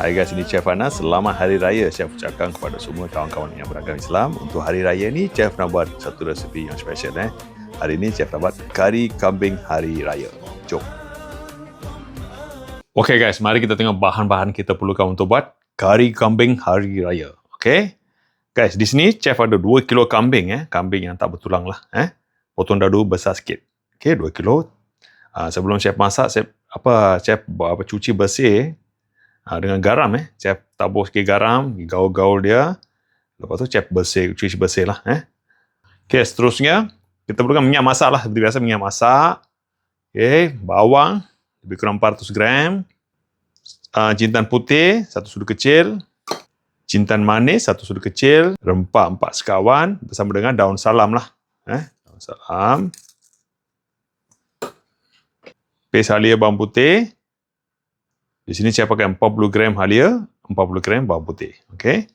Hai guys, ini Chef Anas. Selamat Hari Raya Chef ucapkan kepada semua kawan-kawan yang beragama Islam. Untuk Hari Raya ni, Chef nak buat satu resepi yang special. Eh. Hari ni Chef nak buat kari kambing Hari Raya. Jom. Okay guys, mari kita tengok bahan-bahan kita perlukan untuk buat kari kambing Hari Raya. Okay? Guys, di sini Chef ada 2 kilo kambing. Eh. Kambing yang tak bertulang lah. Eh. Potong dadu besar sikit. Okay, 2 kilo. Uh, sebelum Chef masak, Chef, apa, Chef apa, cuci bersih Ha, dengan garam eh. Chef tabur sikit garam, gaul-gaul dia. Lepas tu chef bersih, cuci bersih lah eh. Okay, seterusnya kita perlukan minyak masak lah. Seperti biasa minyak masak. Okay, bawang lebih kurang 400 gram. Uh, jintan putih, satu sudu kecil. Jintan manis, satu sudu kecil. Rempah empat sekawan bersama dengan daun salam lah. Eh, daun salam. Paste halia bawang putih. Di sini saya pakai 40 gram halia, 40 gram bawang putih. Okey.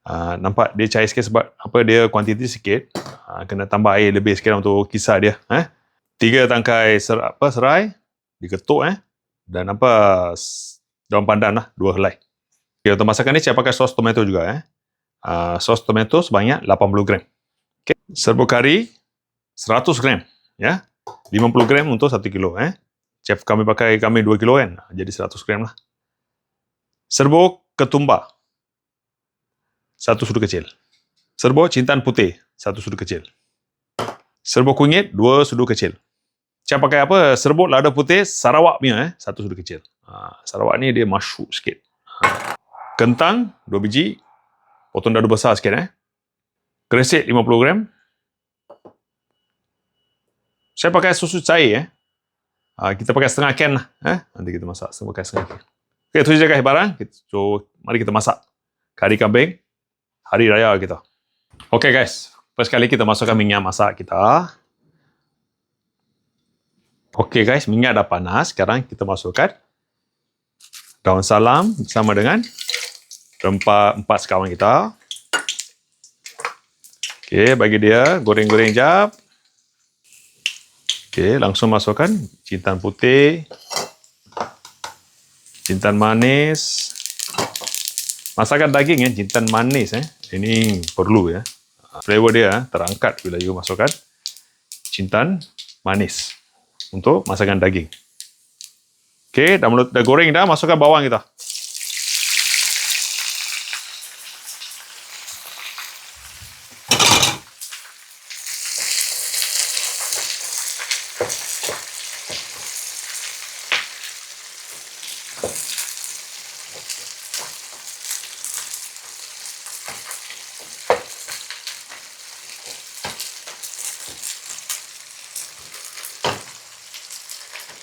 Uh, nampak dia cair sikit sebab apa dia kuantiti sikit. Uh, kena tambah air lebih sikit untuk kisar dia. Eh. Tiga tangkai ser, apa, serai, diketuk. Eh. Dan apa, daun pandan lah, dua helai. Okay, untuk masakan ni saya pakai sos tomato juga. Eh. Uh, sos tomato sebanyak 80 gram. Okay. Serbuk kari 100 gram. Ya. 50 gram untuk 1 kilo. Eh. Chef kami pakai kami 2 kilo kan. Jadi 100 gram lah. Serbuk ketumbar. Satu sudu kecil. Serbuk cintan putih. Satu sudu kecil. Serbuk kunyit. Dua sudu kecil. Chef pakai apa? Serbuk lada putih Sarawak punya eh. Satu sudu kecil. Ha, Sarawak ni dia masyuk sikit. Ha. Kentang. Dua biji. Potong dadu besar sikit eh. Keresit 50 gram. Saya pakai susu cair eh. Uh, kita pakai setengah can lah. Eh? Nanti kita masak. Kita pakai setengah can. Itu je guys barang. So, mari kita masak. Kari kambing. Hari raya kita. Okey guys. First kali kita masukkan minyak masak kita. Okey guys, minyak dah panas. Sekarang kita masukkan daun salam bersama dengan rempah empat sekawan kita. Okey, bagi dia goreng-goreng jap. Okey, langsung masukkan jintan putih, jintan manis. Masakan daging ya, jintan manis eh. Ini perlu ya. Flavor dia eh, terangkat bila you masukkan jintan manis untuk masakan daging. Okey, dah dah goreng dah, masukkan bawang kita.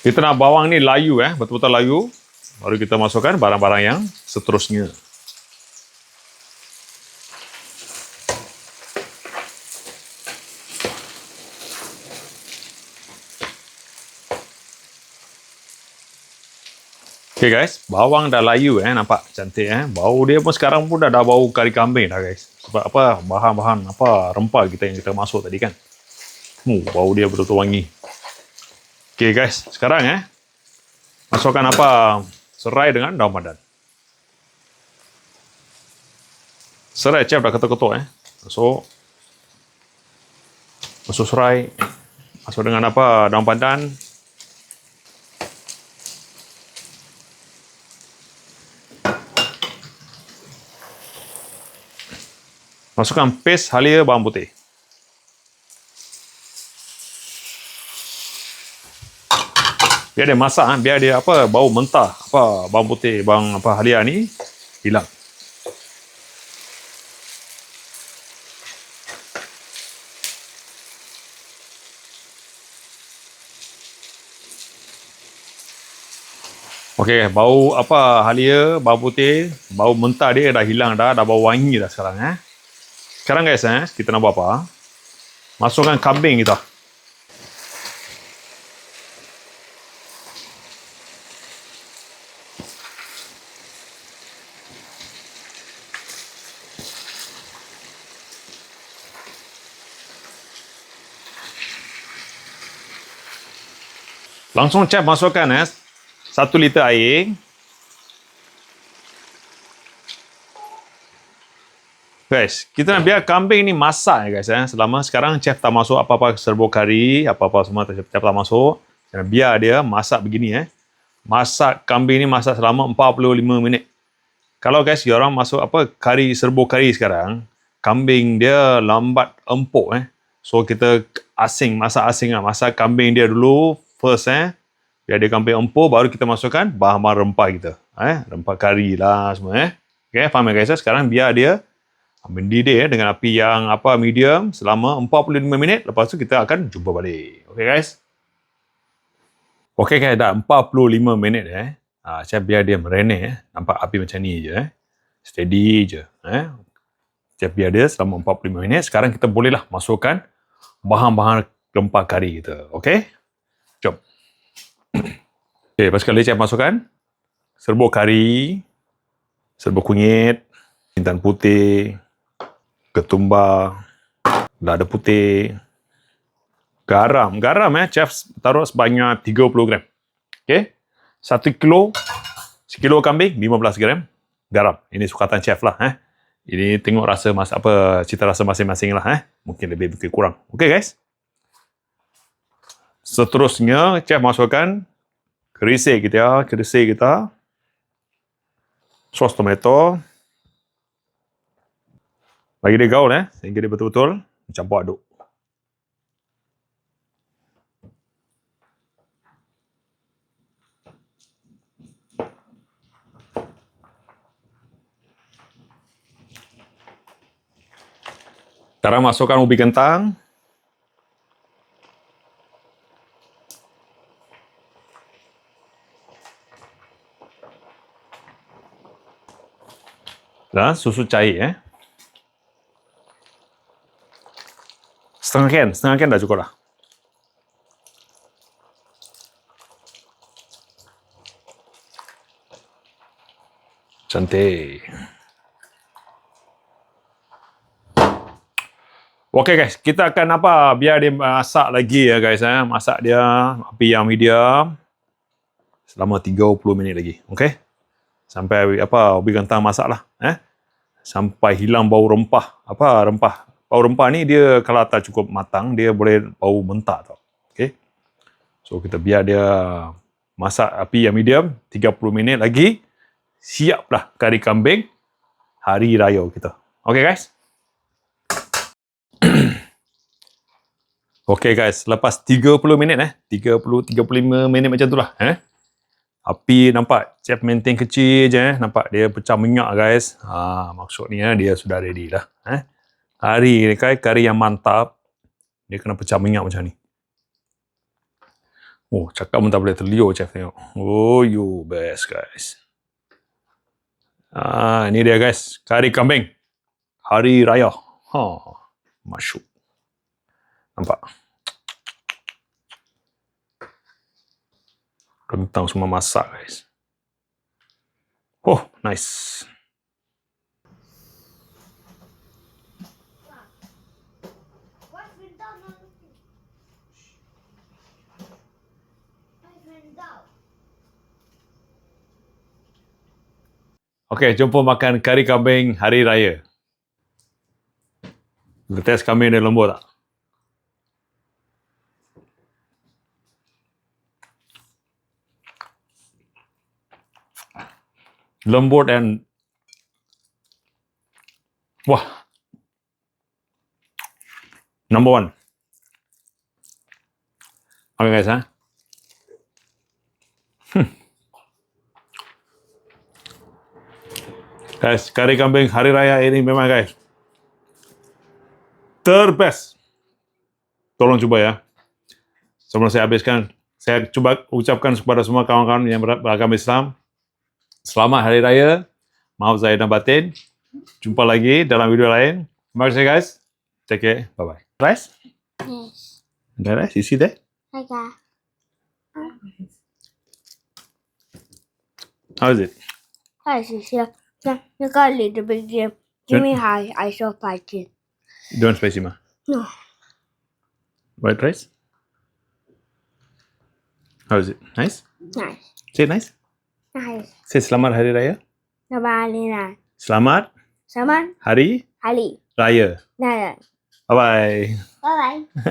Kita nak bawang ni layu eh, betul-betul layu. Baru kita masukkan barang-barang yang seterusnya. Okay guys, bawang dah layu eh, nampak cantik eh. Bau dia pun sekarang pun dah, dah bau kari kambing dah guys. Sebab apa, bahan-bahan apa rempah kita yang kita masuk tadi kan. Uh, bau dia betul-betul wangi. Okay guys, sekarang eh, masukkan apa serai dengan daun pandan. Serai chef dah ketuk-ketuk eh. Masuk. Masuk serai. Masuk dengan apa daun pandan. Masukkan paste halia bawang putih. Biar dia masak, ah, biar dia apa bau mentah, apa bawang putih, bawang apa halia ni hilang. Okey, bau apa halia, bawang putih, bau mentah dia dah hilang dah, dah bau wangi dah sekarang eh. Sekarang guys eh, kita nak buat apa? Masukkan kambing kita. Langsung chef masukkan eh, satu liter air. Guys, kita nak biar kambing ni masak ya guys eh. Selama sekarang chef tak masuk apa-apa serbo kari, apa-apa semua chef, chef tak masuk. Kita biar dia masak begini eh. Masak kambing ni masak selama 45 minit. Kalau guys, orang masuk apa kari serbo kari sekarang, kambing dia lambat empuk eh. So kita asing, masak asing lah. Masak kambing dia dulu first eh. Biar dia kambing empuk baru kita masukkan bahan-bahan rempah kita. Eh, rempah kari lah semua eh. Okay, faham ya guys? eh? Sekarang biar dia mendidih eh, dengan api yang apa medium selama 45 minit. Lepas tu kita akan jumpa balik. Okay guys? Okay guys, dah 45 minit eh. Ha, saya biar dia merenih eh. Nampak api macam ni je eh. Steady je. Eh. Saya biar dia selama 45 minit. Sekarang kita bolehlah masukkan bahan-bahan rempah kari kita. Okay? Okay, sekali saya masukkan serbuk kari, serbuk kunyit, jintan putih, ketumbar, lada putih, garam. Garam eh, chef taruh sebanyak 30 gram. Okay? 1 kilo, sekilo kambing, 15 gram garam. Ini sukatan chef lah. Eh. Ini tengok rasa mas apa cita rasa masing-masing lah. Eh. Mungkin lebih, mungkin kurang. Okay guys? Seterusnya, chef masukkan kerisik kita, kerisik kita, sos tomato, bagi dia gaul eh, sehingga dia betul-betul campur aduk. Sekarang masukkan ubi kentang. Susu cair eh. Setengah can, setengah can dah cukup lah. Cantik. Okay guys, kita akan apa? Biar dia masak lagi ya guys. Eh. Masak dia api yang medium selama 30 minit lagi. Okay? Sampai apa? Ubi kentang masak lah. Eh? Sampai hilang bau rempah. Apa rempah? Bau rempah ni dia kalau tak cukup matang, dia boleh bau mentah tau. Okay? So kita biar dia masak api yang medium 30 minit lagi. Siaplah kari kambing hari raya kita. Okay guys? Okay guys, lepas 30 minit eh, 30 35 minit macam tu lah eh. Api nampak chef maintain kecil je eh, nampak dia pecah minyak guys. Ha, maksud ni eh, dia sudah ready lah eh. Kari ni kai kari yang mantap. Dia kena pecah minyak macam ni. Oh, cakap pun tak boleh terliur chef tengok. Oh, you best guys. Ah, ini dia guys, kari kambing. Hari raya. Ha, masyuk. Nampak? Kentang semua masak, guys. Oh, nice. Okey, jumpa makan kari kambing hari raya. Kita test kambing dia lembut tak? Lembut dan wah. Number one. Okay guys, ha? Guys, kari kambing hari raya ini memang guys terbest. Tolong coba ya. Sebelum saya habiskan, saya coba ucapkan kepada semua kawan-kawan yang ber- beragama Islam, selamat hari raya. Maaf zahir dan batin. Jumpa lagi dalam video lain. Terima kasih guys. Take care. Bye-bye. Rice? Yes. Ada rice? You see that? Okay. How is it? Hi, Cecilia. Yeah, you got a little bit game. Give me high. I saw fighting. Don't spicy ma. No. White rice? How is it? Nice? Nice. Say nice. Nice. Say selamat hari raya. Nabali na. Selamat Saman. hari Hari. Raya. Nah, Bye-bye. bye bye.